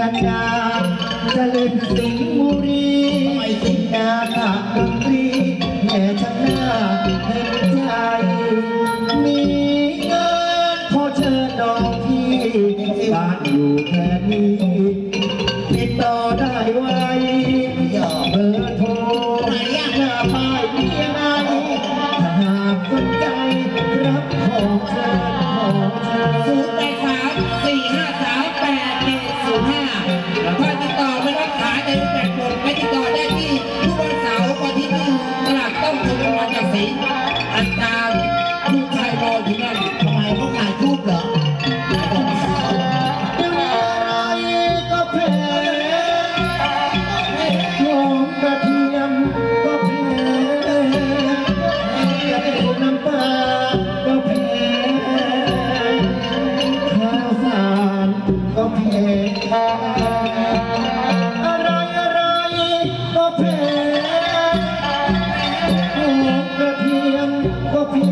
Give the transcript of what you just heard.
กันดาจะเล่นสิงห์บุรีไม่สิงดาตะดนตรีแม่ชน้าเห็นใจมีเงินพอเชิญน้องพี่บ้านอยู่แค่นี้ติดต่อได้ไวเบอร์โทรหน้าป้ายมีอะไรถ้าหากสนใจรับของเชิญขอ ลาดต้องชมวันจากศรีอันตาลูกชายรออยู่นั่นทำไมเขาขายทูบเหรออะไรก็แพ้